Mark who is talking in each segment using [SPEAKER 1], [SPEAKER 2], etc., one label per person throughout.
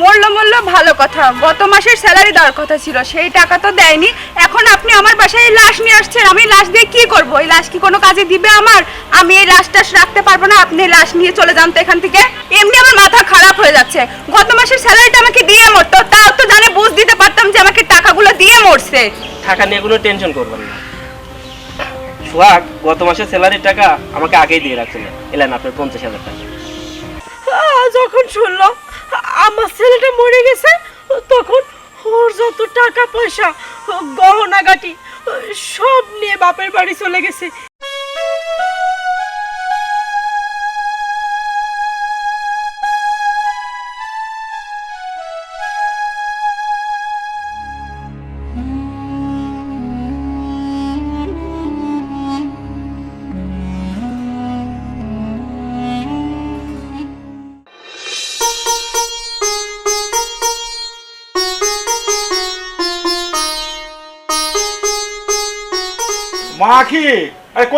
[SPEAKER 1] মরলো মরলো ভালো কথা। গত মাসের স্যালারি দেওয়ার কথা ছিল সেই টাকা তো দেয়নি। এখন আপনি আমার বাসায় এই লাশ নিয়ে আসছেন আমি লাশ দিয়ে কি করব? এই লাশ কি কোনো কাজে দিবে আমার? আমি এই লাশ টাশ রাখতে পারব না আপনি লাশ নিয়ে চলে যান তো এখান থেকে। এমনি আমার মাথা খারাপ হয়ে যাচ্ছে। গত মাসের স্যালারিটা আমাকে দিয়ে মরতো তাও তো জানে বুঝ দিতে পারতাম যে আমাকে টাকাগুলো দিয়ে মরছে।
[SPEAKER 2] টাকা নিয়ে কোনো টেনশন করবেন না। সোহাগ গত মাসের স্যালারির টাকা আমাকে আগেই দিয়ে রাখছিল এলেন আপনার পঞ্চাশ হাজার টাকা।
[SPEAKER 3] যখন শুনলো আমার ছেলেটা মরে গেছে, তখন ওর যত টাকা পয়সা, গহনাগাটি, সব নিয়ে বাপের বাড়ি চলে গেছে।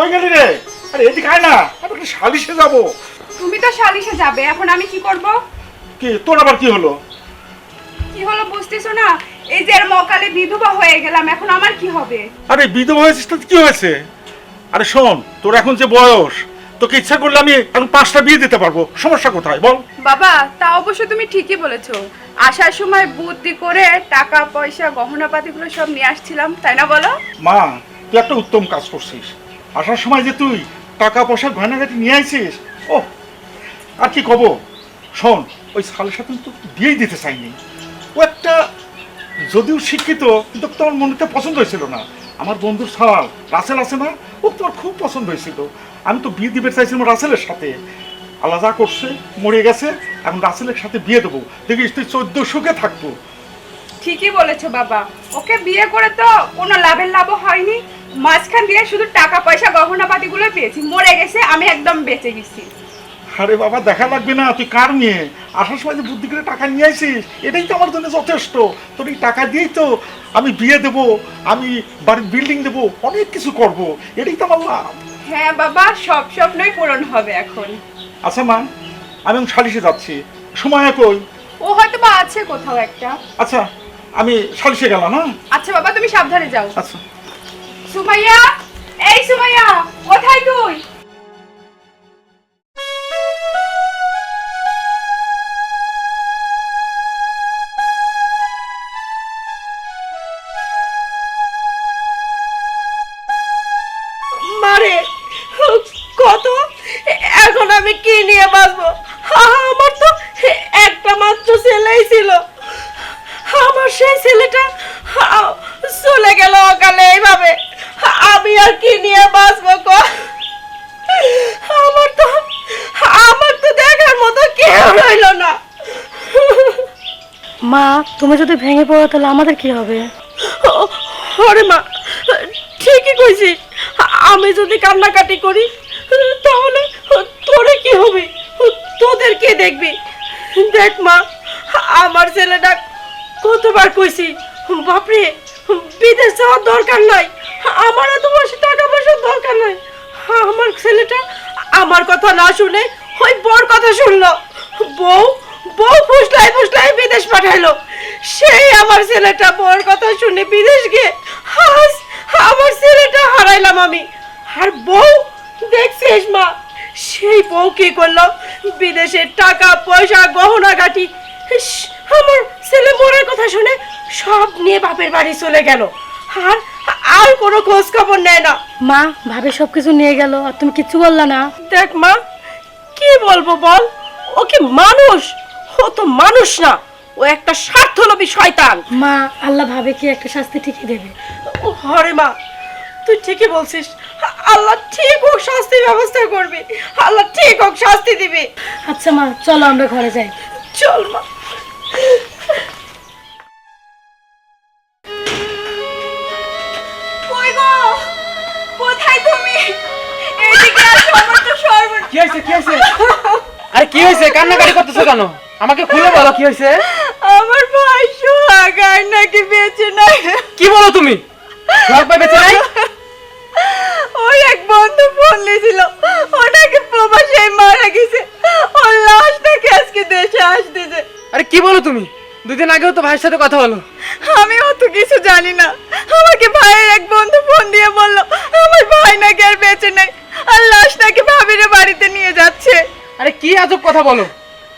[SPEAKER 4] কই গেলি রে। আরে এদিকে আয় না আমি একটু সালিশে যাব।
[SPEAKER 1] তুমি তো সালিশে যাবে এখন আমি কি করব?
[SPEAKER 4] কি তোর আবার কি হলো?
[SPEAKER 1] কি হলো বুঝতেছো না? এই যে মকালে বিধবা হয়ে গেলাম এখন আমার কি হবে?
[SPEAKER 4] আরে বিধবা হয়েছিস তো কি হয়েছে? আরে শোন তোর এখন যে বয়স তোকে ইচ্ছা করলে আমি এখন পাঁচটা বিয়ে দিতে পারব। সমস্যা কোথায় বল।
[SPEAKER 1] বাবা তা অবশ্য তুমি ঠিকই বলেছ। আসার সময় বুদ্ধি করে টাকা পয়সা গহনাপাতিগুলো সব নিয়ে আসছিলাম তাই না বলো?
[SPEAKER 4] মা তুই একটা উত্তম কাজ করছিস। আসার সময় যে তুই টাকা পয়সা গয়নাগাটি নিয়ে আইছিস ও আর কি কব? শোন, ওই সালের সাথে তো বিয়েই দিতে চাইনি। ও একটা যদিও শিক্ষিত, কিন্তু তোমার মনেতে পছন্দ হয়েছিল না। আমার বন্ধুর সাল, রাসেল আছে না? ও তোমার খুব পছন্দ হয়েছিল। আমি তো বিয়ে দিতে চাইছিলাম রাসেলের সাথে। আল্লাহ যা করছে, মরে গেছে, এখন রাসেলের সাথে বিয়ে দেবো। দেখিস, তুই চোদ্দ সুখে থাকব।
[SPEAKER 1] ঠিকই বলেছ বাবা। ওকে বিয়ে করে তো কোনো লাভের লাভও হয়নি। মাঝখান দিয়ে শুধু টাকা পয়সা গহনাপাতিগুলো পেয়েছি মরে গেছে আমি একদম বেঁচে গেছি।
[SPEAKER 4] আরে বাবা দেখা লাগবে না তুই কার নিয়ে আসার সময় যে বুদ্ধি করে টাকা নিয়ে আসিস এটাই তো আমার জন্য যথেষ্ট। তোর এই টাকা দিয়েই তো আমি বিয়ে দেবো আমি বাড়ির বিল্ডিং দেবো অনেক কিছু করব। এটাই তো আমার লাভ।
[SPEAKER 1] হ্যাঁ বাবা সব স্বপ্নই পূরণ হবে এখন।
[SPEAKER 4] আচ্ছা মা আমি সালিশে যাচ্ছি। সময় কই?
[SPEAKER 1] ও হয়তো বা আছে কোথাও একটা।
[SPEAKER 4] আচ্ছা আমি সালিশে গেলাম হ্যাঁ?
[SPEAKER 1] আচ্ছা বাবা তুমি সাবধানে যাও।
[SPEAKER 4] আচ্ছা।
[SPEAKER 1] সুমাইয়া এই সুমাইয়া কোথায় তুই?
[SPEAKER 3] মারে কত? এখন আমি কি নিয়ে বাঁচবো আমার তো একটা মাত্র ছেলেই ছিল আমার সেই ছেলেটা চলে গেল অকালে এইভাবে আমি আর কি নিয়ে বাঁচবো ক আমার তো আমার তো দেখার মতো কেউ রইল না
[SPEAKER 5] মা তুমি যদি ভেঙে পড়ো, তাহলে আমাদের কি হবে?
[SPEAKER 3] ওরে মা, ঠিকই কইছিস আমি যদি কান্নাকাটি করি, তাহলে তোরে কি হবে? তোদের কে দেখবি? দেখ মা, আমার ছেলেটা কতবার কইছি, বাপরে, বিদেশ যাওয়ার দরকার নাই। আমার এত বসে টাকা পয়সার দরকার নাই। আমার ছেলেটা আমার কথা না শুনে ওই বড় কথা শুনলো। বউ বউ ফুসলাই ফুসলাই বিদেশ পাঠাইলো। সেই আমার ছেলেটা বউর কথা শুনে বিদেশ গিয়ে হাস আমার ছেলেটা হারাইলাম আমি। আর বউ দেখছিস মা সেই বউ কি করল? বিদেশের টাকা পয়সা গহনা গাটি আমার ছেলে মরার কথা শুনে সব নিয়ে বাপের বাড়ি চলে গেল। আর আর কোনো খোঁজ খবর নেয় না।
[SPEAKER 5] মা ভাবে সব কিছু নিয়ে গেল আর তুমি কিচ্ছু বললা না।
[SPEAKER 3] দেখ মা কি বলব বল? ও কি মানুষ? ও তো মানুষ না। ও একটা স্বার্থলোভী শয়তান।
[SPEAKER 5] মা আল্লাহ ভাবে কি একটা শাস্তি ঠিকই দেবে।
[SPEAKER 3] ও হরে মা তুই ঠিকই বলছিস। আল্লাহ ঠিক হোক শাস্তির ব্যবস্থা করবে। আল্লাহ ঠিক হোক শাস্তি দিবে।
[SPEAKER 5] আচ্ছা মা চলো আমরা ঘরে যাই।
[SPEAKER 3] চল মা।
[SPEAKER 1] কই গো? কোথায় তুমি? এদিকে আসো আমার তো সর্বনাশ।
[SPEAKER 2] কি হয়েছে কি আরে কি হয়েছে? কান্নাকাটি করতেছো কেন? আমাকে খুলে বলো কি হয়েছে?
[SPEAKER 1] আমার ভাই সোহাগার নাকি বেঁচে নাই?
[SPEAKER 2] কি বলো তুমি? সোহাগ ভাই বেঁচে নাই?
[SPEAKER 1] ওর এক বন্ধু ফোন দিয়েছিল। ওটাকে প্রবাসে মারা গেছে। ওর লাশটাকে আজকে দেশে আসতেছে
[SPEAKER 6] আরে কি বলো তুমি? দুদিন আগেও তো ভাইয়ের সাথে কথা বলো
[SPEAKER 1] আমি অত কিছু জানি না। আমাকে ভাইয়ের এক বন্ধু ফোন দিয়ে বলল আমার ভাই নাকি আর বেঁচে নাই আর লাশটাকে ভাবিরে বাড়িতে নিয়ে যাচ্ছে?
[SPEAKER 6] আরে কি আজব কথা বলো?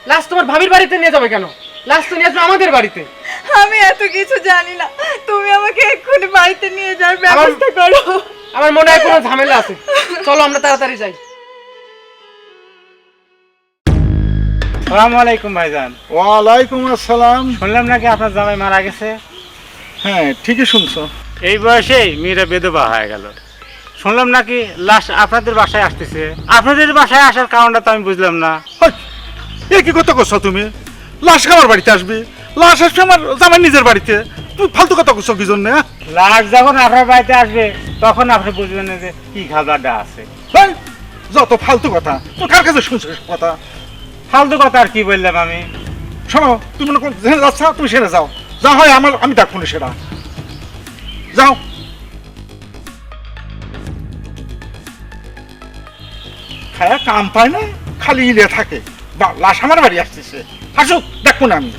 [SPEAKER 6] লাস্ট তোমার ভাবির বাড়িতে নিয়ে যাবে কেন? লাস্ট তো নিয়ে আসবে আমাদের বাড়িতে।
[SPEAKER 1] আমি এত কিছু জানি না। তুমি আমাকে এক্ষুনি বাড়িতে নিয়ে যাওয়ার ব্যবস্থা করো।
[SPEAKER 6] আমার মনে হয় কোনো ঝামেলা আছে। চলো আমরা তাড়াতাড়ি যাই।
[SPEAKER 7] সালাম আলাইকুম ভাইজান।
[SPEAKER 4] ওয়ালাইকুম আসসালাম।
[SPEAKER 7] শুনলাম নাকি আপনার জামাই মারা গেছে?
[SPEAKER 4] হ্যাঁ ঠিকই শুনছো।
[SPEAKER 7] এই বয়সেই মেয়েরা বেদবা হয়ে গেল। শুনলাম নাকি লাশ আপনাদের বাসায় আসতেছে। আপনাদের বাসায় আসার কারণটা তো আমি বুঝলাম না।
[SPEAKER 4] এ কি কথা করছ তুমি? লাশ আমার বাড়িতে আসবে? লাশ আসবে আমার জামাই নিজের বাড়িতে। তুই ফালতু কথা করছ কি জন্য হ্যাঁ?
[SPEAKER 7] লাশ যখন আপনার বাড়িতে আসবে তখন আপনি বুঝবেন না যে কি খাবারটা আছে।
[SPEAKER 4] যত ফালতু কথা তো কার কাছে এসব কথা?
[SPEAKER 7] ফালতু কথা আর কি বললাম আমি?
[SPEAKER 4] শোনো তুমি মনে করো যেখানে যাচ্ছ তুমি সেরে যাও। যা হয় আমার আমি ডাকবো না সেটা। যাও। খায়া কাম পায় না খালি ইলে থাকে। বা লাশ আমার বাড়ি আসতেছে। আসুক দেখব না আমি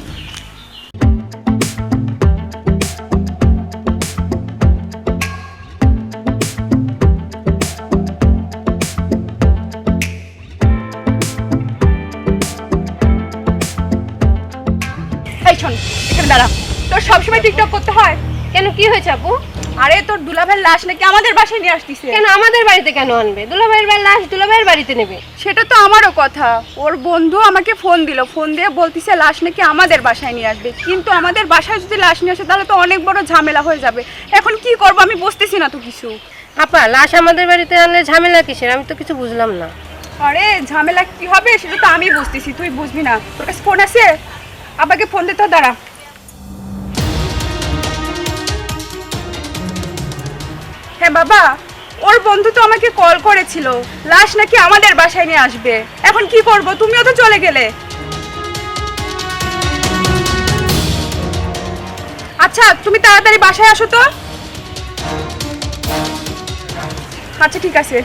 [SPEAKER 1] তোর সবসময় টিকটক করতে হয়?
[SPEAKER 8] কেন কি হয়েছে আপু?
[SPEAKER 1] আরে তোর দুলাভাইয়ের লাশ নাকি আমাদের বাসায় নিয়ে আসতিছে?
[SPEAKER 8] কেন আমাদের বাড়িতে কেন আনবে? দুলাভাইয়ের লাশ দুলাভাইয়ের বাড়িতে নেবে।
[SPEAKER 1] সেটা তো আমারও কথা। ওর বন্ধু আমাকে ফোন দিল। ফোন দিয়ে বলতিছে লাশ নাকি আমাদের বাসায় নিয়ে আসবে। কিন্তু আমাদের বাসায় যদি লাশ নিয়ে আসে তাহলে তো অনেক বড় ঝামেলা হয়ে যাবে। এখন কি করব? আমি বুঝতেছি না তো কিছু।
[SPEAKER 8] আপা লাশ আমাদের বাড়িতে আনলে ঝামেলা কিসের? আমি তো কিছু বুঝলাম না।
[SPEAKER 1] আরে ঝামেলা কি হবে? সেটা তো আমি বুঝতেছি। তুই বুঝবি না। তোর কাছে ফোন আছে? আব্বাকে ফোন দিতে দাঁড়া। হ্যাঁ বাবা, ওর বন্ধু তো আমাকে কল করেছিল। লাশ নাকি আমাদের বাসায় নিয়ে আসবে। এখন কি করব? তুমিও তো চলে গেলে। আচ্ছা তুমি তাড়াতাড়ি বাসায় আসো তো। আচ্ছা ঠিক আছে।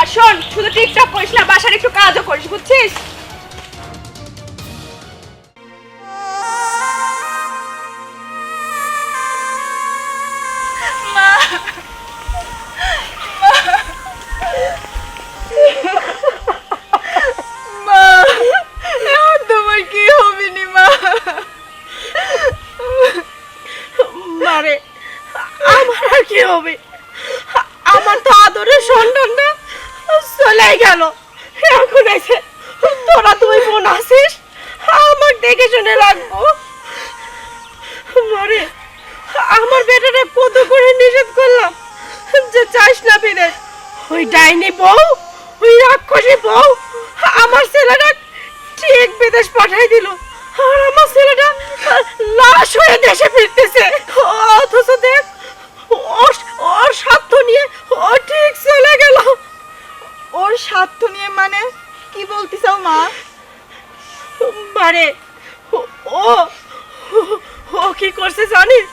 [SPEAKER 1] আর শোন, শুধু টিকটক করিস না, বাসার একটু কাজও করিস, বুঝছিস?
[SPEAKER 3] ওই ডাইনি বউ, ওই রাক্ষসী বউ, আমার ছেলেটা ঠিক বিদেশ পাঠাই দিল। আর আমার ছেলেটা লাশ হয়ে দেশে ফিরতেছে। অথচ দেখ, ওর ওর স্বার্থ নিয়ে ও ঠিক চলে গেল।
[SPEAKER 1] ওর স্বার্থ নিয়ে মানে কি বলতিস মা?
[SPEAKER 3] মানে ও ও কি করছে জানিস?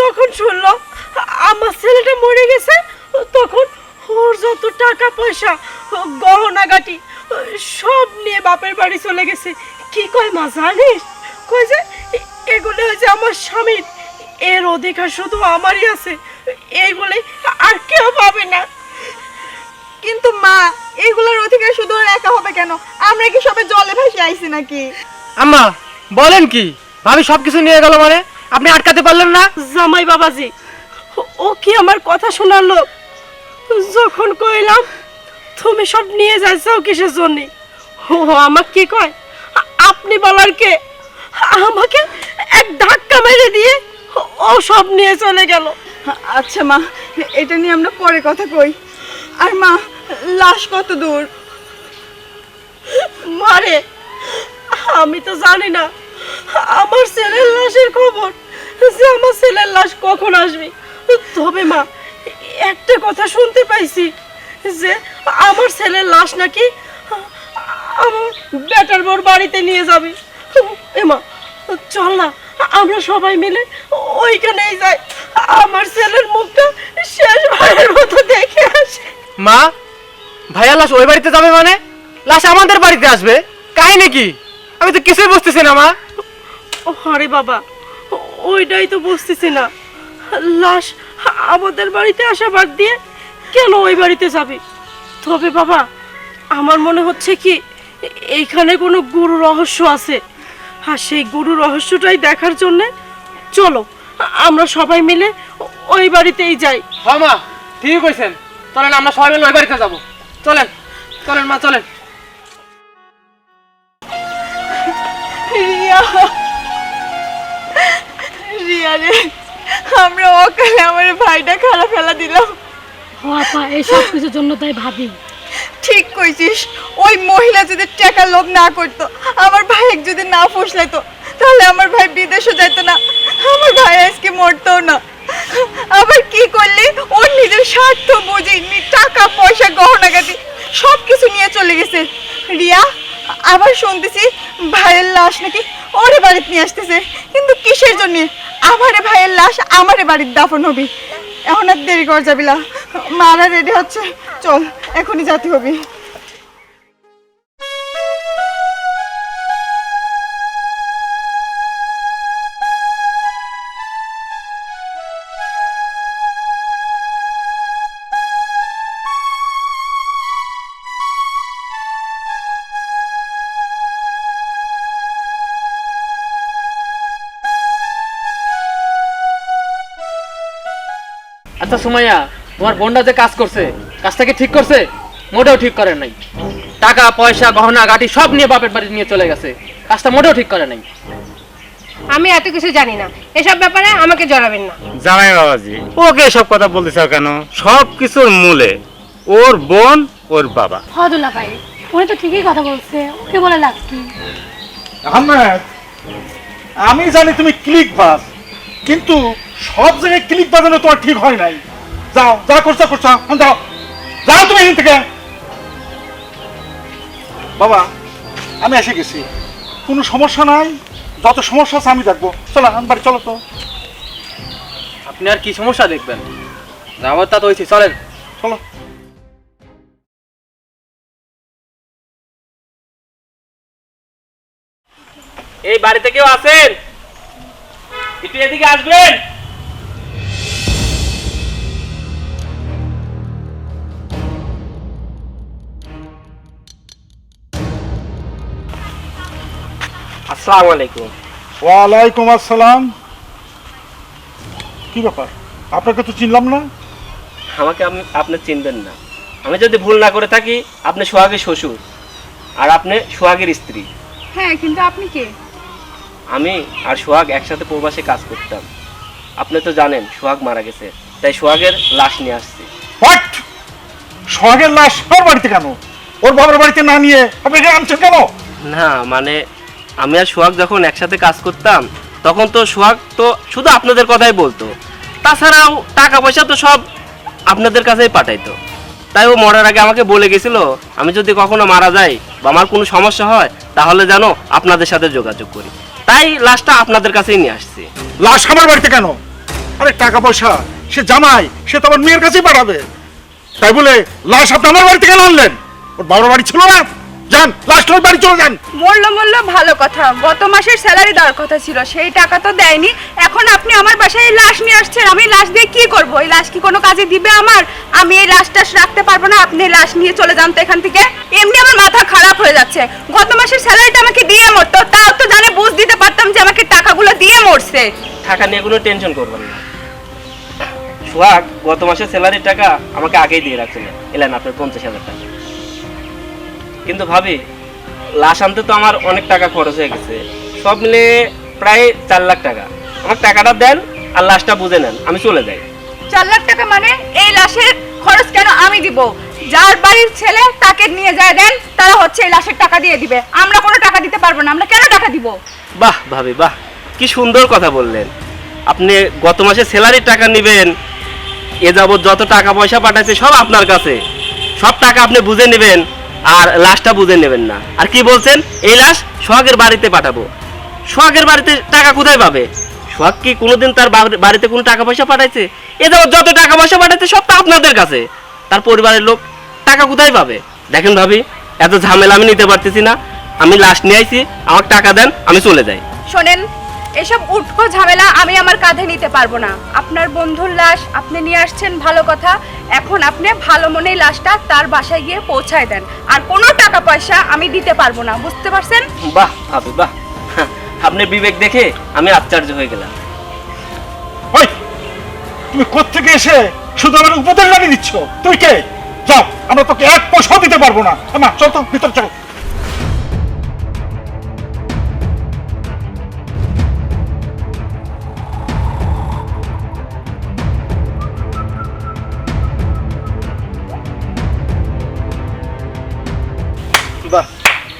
[SPEAKER 3] যখন শুনলো, আমার ছেলেটা মরে গেছে, তখন ওর যত টাকা পয়সা গহনাগাটি সব নিয়ে বাপের বাড়ি চলে গেছে। কি কয় মা জানিস? কয় যে এগুলো হয়েছে আমার স্বামীর। এর অধিকার শুধু আমারই আছে। এইগুলো আর কেউ পাবে না।
[SPEAKER 1] কিন্তু মা এইগুলোর অধিকার শুধু ওর একা হবে কেন? আমরা কি সবে জলে ভেসে আইছি নাকি?
[SPEAKER 6] আম্মা বলেন কি? ভাবি সবকিছু নিয়ে গেল মানে? আপনি আটকাতে পারলেন না?
[SPEAKER 3] জামাই বাবাজি ও- ও কি আমার কথা শোনার লোক যখন কইলাম তুমি সব নিয়ে যাইছো কিসের জন্য? ও আমাকে কি কয়? আপনি বলার কে? আমাকে এক ধাক্কা মেরে দিয়ে ও- সব নিয়ে চলে গেল।
[SPEAKER 1] আচ্ছা মা এটা নিয়ে আমরা পরে কথা কই। আর মা লাশ কত দূর?
[SPEAKER 3] মারে আমি তো জানি না। আমার ছেলের লাশের খবর যে আমার ছেলের লাশ কখন আসবে? তবে মা একটা কথা শুনতে পাইছি যে আমার ছেলের লাশ নাকি আমার বেটার বোর বাড়িতে নিয়ে যাবে। এমা চল না আমরা সবাই মিলে ওইখানেই যাই। আমার ছেলের মুখটা শেষবারের মতো দেখে আসি।
[SPEAKER 6] মা ভাইয়া লাশ ওই বাড়িতে যাবে মানে? লাশ আমাদের বাড়িতে আসবে? কাহিনী কি? আমি তো কিছুই বুঝতেছি না মা।
[SPEAKER 3] আরে বাবা ওইটাই তো বুঝতেছি না। লাশ আমাদের বাড়িতে আসা বাদ দিয়ে কেন ওই বাড়িতে যাবে? তবে বাবা আমার মনে হচ্ছে কি এইখানে কোনো গুরু রহস্য আছে। আর সেই গুরু রহস্যটাই দেখার জন্য চলো আমরা সবাই মিলে ওই বাড়িতেই যাই।
[SPEAKER 6] হ্যাঁ মা ঠিক কইছেন। চলেন আমরা সবাই মিলে ওই বাড়িতে যাব। চলেন চলেন মা চলেন।
[SPEAKER 1] রিয়া রিয়া রে। আমরা অকালে আমার ভাইটা খারাপ ফেলা দিলাম।
[SPEAKER 5] ও আপা এই সব কিছুর জন্য তাই ভাবি।
[SPEAKER 1] ঠিক কইছিস ওই মহিলা যদি টাকা লোভ না করতো আমার ভাই যদি না ফুসলাইতো তাহলে আমার ভাই বিদেশে যাইতো না আমার ভাই আজকে মরতো না। আবার কি করলি? ওর নিজের স্বার্থ বুঝে টাকা পয়সা গহনাগাটি সব কিছু নিয়ে চলে গেছে। রিয়া আবার শুনতেছি ভাইয়ের লাশ নাকি ওরে বাড়িতে নিয়ে আসতেছে। কিন্তু কিসের জন্য? আমারে ভাইয়ের লাশ আমারে বাড়ির দাফন হবি। এখন আর দেরি কর যাবি না। মারা রেডি হচ্ছে। চল, এখনই জাতি হবে।
[SPEAKER 6] আচ্ছা সুমাইয়া তোমার বোনটা যে কাজ করছে কাজটাকে ঠিক করছে? মোটেও ঠিক করে নাই। টাকা পয়সা গহনা গাটি সব নিয়ে বাপের বাড়ি নিয়ে চলে গেছে। কাজটা মোটেও ঠিক করে নাই।
[SPEAKER 8] আমি এত কিছু জানি না। এসব ব্যাপারে আমাকে জড়াবেন না।
[SPEAKER 7] জামাই বাবাজি ওকে এসব কথা বলতেছ কেন? সব কিছুর মূলে ওর বোন ওর বাবা।
[SPEAKER 5] হদুল্লা ভাই উনি তো ঠিকই কথা বলছে। ওকে বলে লাভ কি?
[SPEAKER 4] আহমেদ আমি জানি তুমি ক্লিক বাস কিন্তু সব জায়গায় ক্লিক বাজানো তোমার ঠিক হয় নাই। যাও যা করছ করছ যাও। যাও তুমি এখান থেকে। বাবা আমি এসে গেছি। কোনো সমস্যা নাই যত সমস্যা আছে আমি দেখব। চলো বাড়ি চলো তো।
[SPEAKER 6] আপনি আর কি সমস্যা দেখবেন? যাবার তা তো হয়েছি চলেন।
[SPEAKER 4] চলো।
[SPEAKER 2] এই বাড়িতে কেউ আছেন? একটু এদিকে আসবেন? আসসালামু আলাইকুম।
[SPEAKER 4] ওয়ালাইকুম আসসালাম। কি ব্যাপার? আপনাকে তো চিনলাম না।
[SPEAKER 2] আমাকে আপনি আপনি চিনবেন না। আমি যদি ভুল না করে থাকি আপনি সোহাগের শ্বশুর আর আপনি সোহাগের স্ত্রী।
[SPEAKER 1] হ্যাঁ কিন্তু আপনি কে?
[SPEAKER 2] আমি আর সোহাগ একসাথে প্রবাসে কাজ করতাম। আপনি তো জানেন সোহাগ মারা গেছে। তাই সোহাগের লাশ নিয়ে আসছি।
[SPEAKER 4] হোয়াট সোহাগের লাশ ওর বাড়িতে কেন? ওর বাবার বাড়িতে না নিয়ে আপনি আনছেন কেন?
[SPEAKER 2] না মানে আমি আর সোহাগ যখন একসাথে কাজ করতাম, তখন তো সোহাগ তো শুধু আপনাদের কথাই বলতো। তাছাড়াও টাকা পয়সা তো সব আপনাদের কাছেই পাঠাইতো। তাই ও মরার আগে আমাকে বলে গেছিল, আমি যদি কখনো মারা যাই বা আমার কোনো সমস্যা হয়, তাহলে যেন আপনাদের সাথে যোগাযোগ করি। তাই লাশটা আপনাদের কাছেই নিয়ে আসছি।
[SPEAKER 4] লাশ আমার বাড়িতে কেন? আরে টাকা পয়সা সে জামাই, সে তো আমার মেয়ের কাছেই পাঠাবে। তাই বলে, লাশ আপনি আমার বাড়িতে কেন আনলেন? ওর বাবার বাড়ি ছিল না? যান লাশটা ওর বাড়ি চলে যান।
[SPEAKER 1] মরলো মরলো ভালো কথা। গত মাসের স্যালারি দেওয়ার কথা ছিল সেই টাকা তো দেয়নি। এখন আপনি আমার বাসায় এই লাশ নিয়ে আসছেন আমি লাশ দিয়ে কি করব? এই লাশ কি কোনো কাজে দিবে আমার? আমি এই লাশটা রাখতে পারব না আপনি এই লাশ নিয়ে চলে যান তো এখান থেকে। এমনি আমার মাথা খারাপ হয়ে যাচ্ছে। গত মাসের স্যালারিটা আমাকে দিয়ে মরতো তাও তো জানে বুঝ দিতে পারতাম যে আমাকে টাকাগুলো দিয়ে মরছে।
[SPEAKER 2] টাকা নিয়ে কোনো টেনশন করবেন না। সোহাগ গত মাসের স্যালারির টাকা আমাকে আগেই দিয়ে রাখছিল এলেন আপনার পঞ্চাশ হাজার টাকা। কিন্তু ভাবি লাশ আনতে তো আমার অনেক টাকা খরচ হয়ে গেছে। সব মিলে প্রায় চার লাখ টাকা। আমার টাকাটা দেন আর লাশটা বুঝে নেন আমি চলে যাই।
[SPEAKER 1] চার লাখ টাকা মানে এই লাশের খরচ কেন আমি দিব? যার বাড়ির ছেলে তাকে নিয়ে যায় দেন তারা হচ্ছে এই লাশের টাকা দিয়ে দিবে। আমরা কোনো টাকা দিতে পারব না আমরা কেন টাকা দিব?
[SPEAKER 2] বাহ ভাবি বাহ কি সুন্দর কথা বললেন। আপনি গত মাসে স্যালারির টাকা নেবেন এ যাবৎ যত টাকা পয়সা পাঠাচ্ছে সব আপনার কাছে। সব টাকা আপনি বুঝে নেবেন। আর লাশটা বুঝে নেবেন না। আর কি বলছেন? এই লাশ সোহাগের বাড়িতে পাঠাবো। সোহাগের বাড়িতে টাকা কোথায় পাবে? সোহাগ কি কোনোদিন তার বাড়িতে কোনো টাকা পয়সা পাঠাইছে? এ যাবৎ যত টাকা পয়সা পাঠাইছে, সব তো আপনাদের কাছে। তার পরিবারের লোক টাকা কোথায় পাবে? দেখেন ভাবি, এত ঝামেলা আমি নিতে পারতেছি না। আমি লাশ নিয়ে আইছি, আমাকে টাকা দেন, আমি চলে যাই।
[SPEAKER 1] শোনেন এসব উটকো ঝামেলা আমি আমার কাঁধে নিতে পারব না। আপনার বন্ধুর লাশ আপনি নিয়ে আসছেন ভালো কথা এখন আপনি ভালো মনে লাশটা তার বাসায় গিয়ে পৌঁছায় দেন। আর কোনো টাকা পয়সা আমি দিতে পারব না বুঝতে পারছেন?
[SPEAKER 2] বাহ ভাবি বাহ। আপনি বিবেক দেখে আমি আশ্চর্য হয়ে গেলাম।
[SPEAKER 4] ওই তুমি কোত্থেকে এসে শুধু আমার উপদেশ লাগিয়ে দিচ্ছ? তুই কে? যাও আমরা তোকে এক পয়সাও দিতে পারব না। মা চল তো ভিতর চল।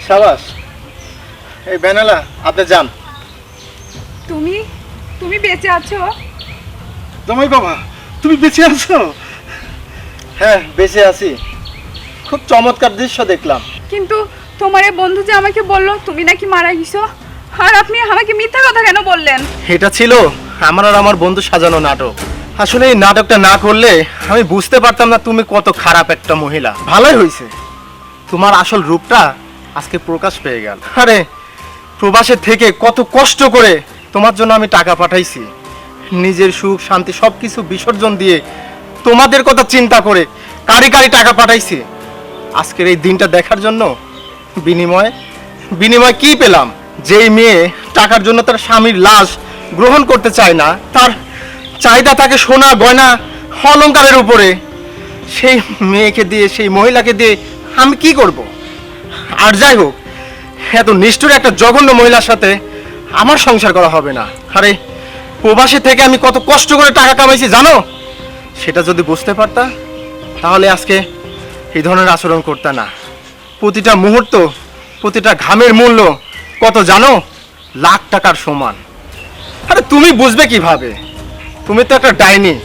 [SPEAKER 9] সাবাস এই বেনালা আপনি যান।
[SPEAKER 1] তুমি তুমি বেঁচে আছো?
[SPEAKER 4] জামাই বাবা তুমি বেঁচে আছো?
[SPEAKER 9] হ্যাঁ বেঁচে আছি। খুব চমৎকার দৃশ্য দেখলাম।
[SPEAKER 1] কিন্তু তোমার এই বন্ধু যে আমাকে বলল তুমি নাকি মারা গেছো? আর আপনি আমাকে মিথ্যা কথা কেন বললেন?
[SPEAKER 9] এটা ছিল আমার আর আমার বন্ধু সাজানো নাটক। আসলে এই নাটকটা না করলে আমি বুঝতে পারতাম না তুমি কত খারাপ একটা মহিলা। ভালোই হয়েছে। তোমার আসল রূপটা আজকে প্রকাশ পেয়ে গেল। আরে প্রবাসের থেকে কত কষ্ট করে তোমার জন্য আমি টাকা পাঠাইছি। নিজের সুখ, শান্তি সব কিছু বিসর্জন দিয়ে তোমাদের কথা চিন্তা করে কারি কারি টাকা পাঠাইছি। আজকের এই দিনটা দেখার জন্য বিনিময় বিনিময় কি পেলাম? যেই মেয়ে টাকার জন্য তার স্বামীর লাশ গ্রহণ করতে চায় না, তার চাহিদা থাকে সোনা, গয়না, অলঙ্কারের উপরে। সেই মেয়েকে দিয়ে, সেই মহিলাকে দিয়ে আমি কি করব? আর যাই হোক এত নিষ্ঠুর একটা জঘন্য মহিলার সাথে আমার সংসার করা হবে না। আরে, প্রবাসী থেকে আমি কত কষ্ট করে টাকা কামাইছি, জানো? সেটা যদি বুঝতে পারতা, তাহলে আজকে এই ধরনের আচরণ করতে না। প্রতিটা মুহূর্ত, প্রতিটা ঘামের মূল্য কত জানো? লাখ টাকার সমান। আরে, তুমি বুঝবে কীভাবে? তুমি তো একটা ডাইনি।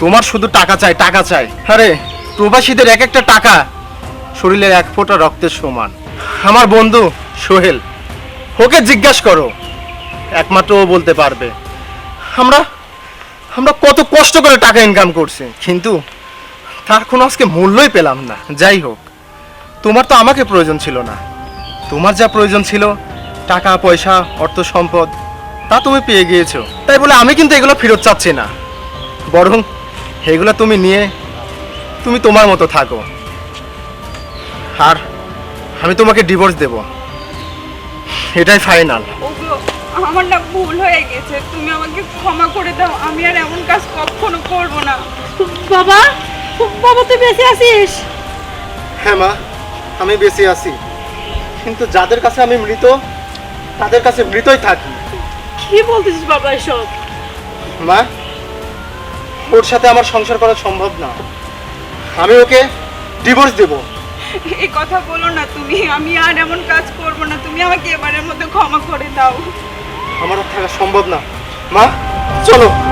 [SPEAKER 9] তোমার শুধু টাকা চাই টাকা চাই। আরে, প্রবাসীদের এক একটা টাকা শরীরের এক ফোঁটা রক্তের সমান। আমার বন্ধু সোহেল, ওকে জিজ্ঞাসা করো। একমাত্র ও বলতে পারবে। আমরা আমরা কত কষ্ট করে টাকা ইনকাম করছি। কিন্তু তার কোনো আজকে মূল্যই পেলাম না। যাই হোক, তোমার তো আমাকে প্রয়োজন ছিল না। তোমার যা প্রয়োজন ছিল, টাকা, পয়সা, অর্থ, সম্পদ, তা তুমি পেয়ে গিয়েছো। তাই বলে আমি কিন্তু এগুলো ফেরত চাচ্ছি না। বরং এগুলো তুমি নিয়ে, তুমি তোমার মতো থাকো। আর আমি তোমাকে ডিভোর্স দেব। এটাই ফাইনাল
[SPEAKER 1] ওগুলো আমার না ভুল হয়ে গেছে। তুমি আমাকে ক্ষমা করে দাও। আমি আর এমন কাজ কখনো করব না।
[SPEAKER 5] বাবা বাবা তুই বেঁচে আছিস?
[SPEAKER 9] হ্যাঁ মা আমি বেঁচে আছি। কিন্তু যাদের কাছে আমি মৃত তাদের কাছে মৃতই থাকি।
[SPEAKER 3] কি বলতেছিস বাবা এসব?
[SPEAKER 9] মা ওর সাথে আমার সংসার করা সম্ভব না। আমি ওকে ডিভোর্স দেব।
[SPEAKER 1] এই কথা বলো না তুমি, আমি আর এমন কাজ করব না, তুমি আমাকে এবারের মধ্যে ক্ষমা করে দাও।
[SPEAKER 9] আমার থাকা সম্ভব না। মা, চলো।